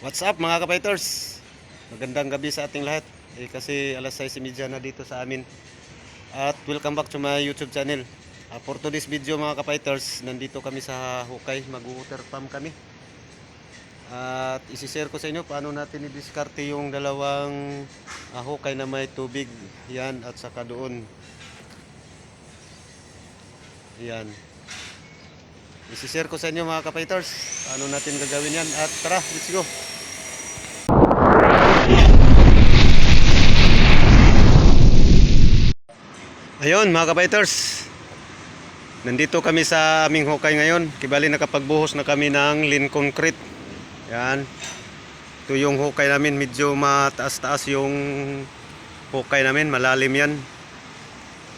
What's up mga kapiters? Magandang gabi sa ating lahat. Eh, kasi alas 6.30 na dito sa amin. At welcome back to my YouTube channel. Ah, for today's video mga kapiters, nandito kami sa Hukay. Mag-water pump kami. At isi-share ko sa inyo paano natin i-discarte yung dalawang ah, hukay na may tubig. Yan at saka doon. Yan. Isi-share ko sa inyo mga kapiters. Paano natin gagawin yan. At tara, let's go. Ayun mga kapiters. Nandito kami sa aming hukay ngayon. Kibali nakapagbuhos na kami ng lean concrete. Yan. Ito yung hukay namin. Medyo mataas-taas yung hukay namin. Malalim yan.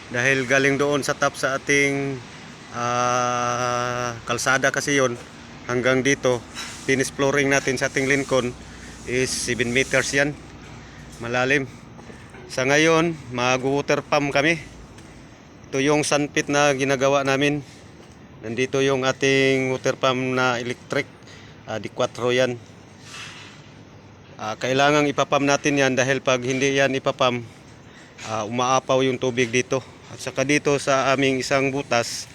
Dahil galing doon sa top sa ating ah, kalsada kasi yon hanggang dito. Finish flooring natin sa ating Lincoln is 7 meters yan. Malalim. Sa ngayon, mag-water pump kami. Ito yung sandpit na ginagawa namin. Nandito yung ating water pump na electric. Ah, di 4 yan. Ah, kailangang ipapam natin yan dahil pag hindi yan ipapam, ah, umaapaw yung tubig dito. At saka dito sa aming isang butas,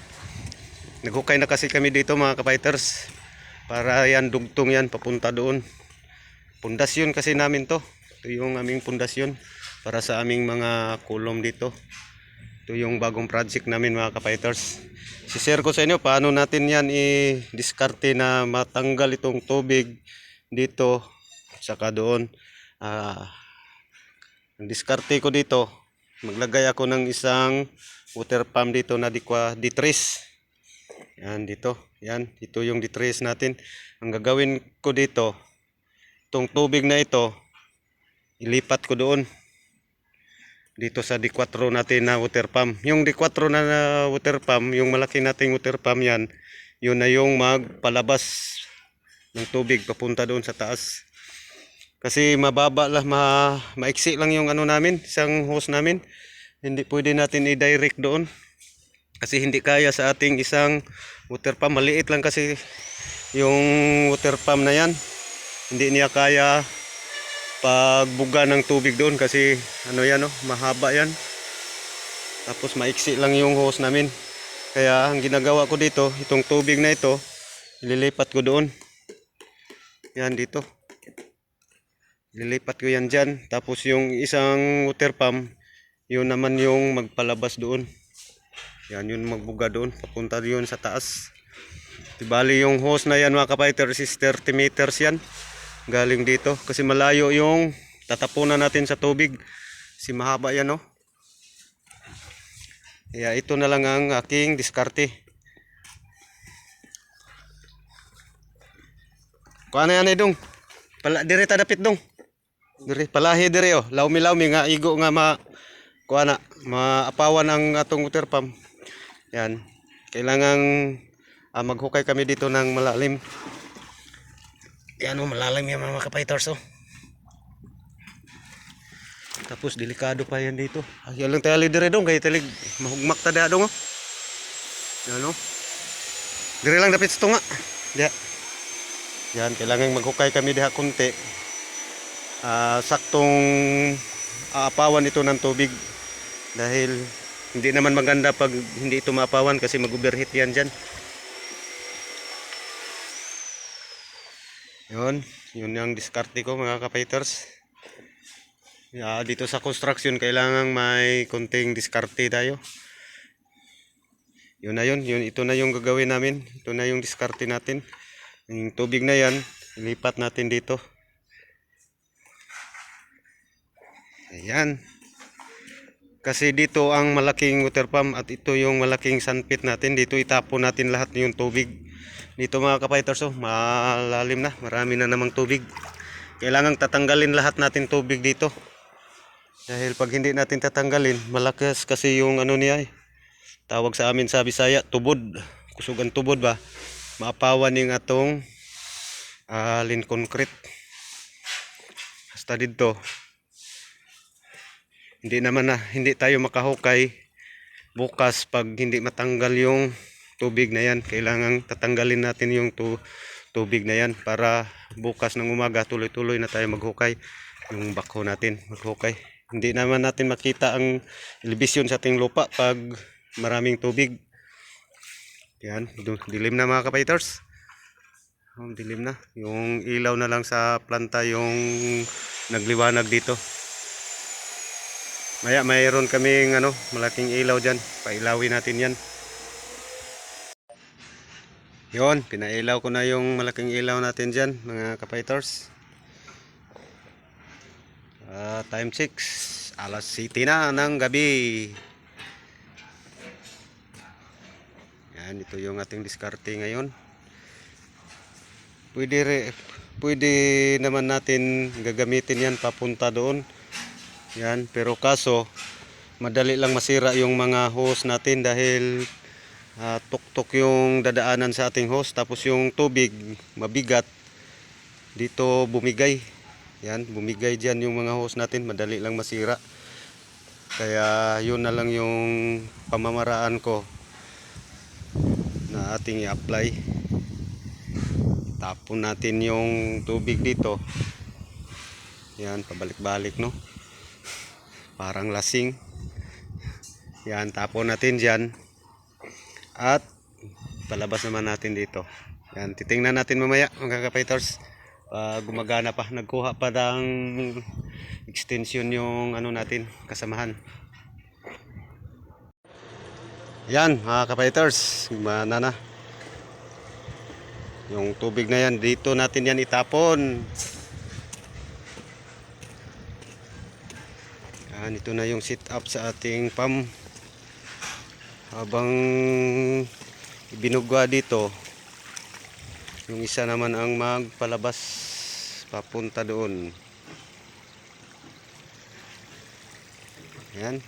naghukay na kasi kami dito mga kapiters. Para yan dugtong yan papunta doon. Pundasyon kasi namin to. Ito yung aming pundasyon para sa aming mga kulom dito. Ito yung bagong project namin mga kapiters. Si-share ko sa inyo paano natin yan i-diskarte na matanggal itong tubig dito saka doon. Ah, ang diskarte ko dito, maglagay ako ng isang water pump dito na dikwa ditris. Yan dito. Yan, ito yung ditris natin. Ang gagawin ko dito, itong tubig na ito, ilipat ko doon dito sa D4 natin na water pump. Yung D4 na, na water pump, yung malaki nating water pump yan, yun na yung magpalabas ng tubig papunta doon sa taas. Kasi mababa lang, ma, maiksi lang yung ano namin, isang hose namin. Hindi pwede natin i-direct doon. Kasi hindi kaya sa ating isang water pump. Maliit lang kasi yung water pump na yan. Hindi niya kaya pagbuga ng tubig doon kasi ano yan oh, mahaba yan. Tapos maiksi lang yung hose namin. Kaya ang ginagawa ko dito, itong tubig na ito, ililipat ko doon. Yan dito. Lilipat ko yan dyan. Tapos yung isang water pump, yun naman yung magpalabas doon. Yan yun magbuga doon. Papunta yun sa taas. Bali yung hose na yan mga kapiters is 30 meters yan. Galing dito. Kasi malayo yung tatapunan natin sa tubig. Si mahaba yan oh. Kaya ito na lang ang aking diskarte. Kuha na yan eh dong. Pala, dire tadapit dong. Dire, palahi dire oh. Lawmi-lawmi nga igo nga ma kuha na maapawan ang atong water pump. Yan. Kailangan ah, maghukay kami dito ng malalim. Yan oh, malalim yan mga kapiters oh. Tapos delikado pa yan dito. Ah, yan lang tayo dire dong kay talig mahugmak ta dong oh. Yan oh. Dire lang dapit sa tunga. Diha. Yan, kailangan maghukay kami diha kunti. Ah, saktong aapawan ito ng tubig dahil hindi naman maganda pag hindi ito maapawan kasi mag-overheat yan dyan. Yun, yun yung diskarte ko mga kapiters. Yeah, dito sa construction kailangan may konting diskarte tayo. Yun na yun, yun, ito na yung gagawin namin. Ito na yung diskarte natin. Yung tubig na yan, ilipat natin dito. Ayan. Kasi dito ang malaking water pump at ito yung malaking sandpit natin. Dito itapon natin lahat yung tubig. Dito mga kapiters, oh, malalim na. Marami na namang tubig. Kailangan tatanggalin lahat natin tubig dito. Dahil pag hindi natin tatanggalin, malakas kasi yung ano niya eh. Tawag sa amin sa Bisaya, tubod. Kusugan tubod ba? Maapawan yung atong uh, lin concrete. Basta dito, hindi naman na hindi tayo makahukay bukas pag hindi matanggal yung tubig na yan kailangan tatanggalin natin yung tu tubig na yan para bukas ng umaga tuloy-tuloy na tayo maghukay yung bakho natin maghukay. Hindi naman natin makita ang elevation sa ating lupa pag maraming tubig. Yan, dilim na mga kapiters. Ang dilim na. Yung ilaw na lang sa planta yung nagliwanag dito. Maya mayroon kaming ano, malaking ilaw dyan. Pailawin natin yan. Yon, pinailaw ko na yung malaking ilaw natin dyan, mga kapiters. Ah, time 6, alas 7 na ng gabi. Yan, ito yung ating diskarte ngayon. Pwede, re, pwede naman natin gagamitin yan papunta doon. Yan, pero kaso, madali lang masira yung mga hose natin dahil ah, tuktok yung dadaanan sa ating hose. Tapos yung tubig, mabigat, dito bumigay. Yan, bumigay dyan yung mga hose natin, madali lang masira. Kaya yun na lang yung pamamaraan ko na ating i-apply. Tapon natin yung tubig dito. Yan, pabalik-balik no. Parang lasing. Yan, tapon natin dyan. At palabas naman natin dito. Yan, titingnan natin mamaya mga kapiters. Pag gumagana pa, nagkuha pa ng extension yung ano natin, kasamahan. Yan mga kapiters, gumana na. Yung tubig na yan, dito natin yan itapon. Yan, ito na yung sit up sa ating pump. Habang ibinugwa dito, yung isa naman ang magpalabas papunta doon. Yan.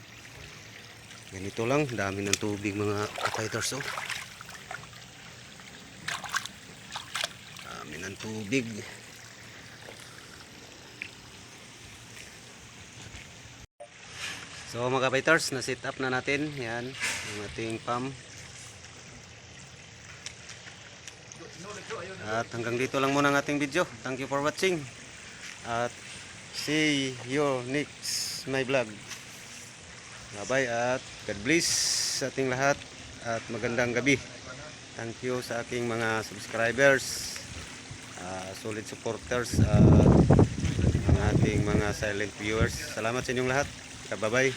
Ganito lang, dami ng tubig mga kapiters oh. Dami ng tubig. So mga kapiters, na-set up na natin. Yan, yung ating pump. At hanggang dito lang muna ang ating video. Thank you for watching. At see you next my vlog. Bye-bye at God bless sa ating lahat at magandang gabi. Thank you sa aking mga subscribers, ah, solid supporters at ang ating mga silent viewers. Salamat sa inyong lahat. Bye-bye.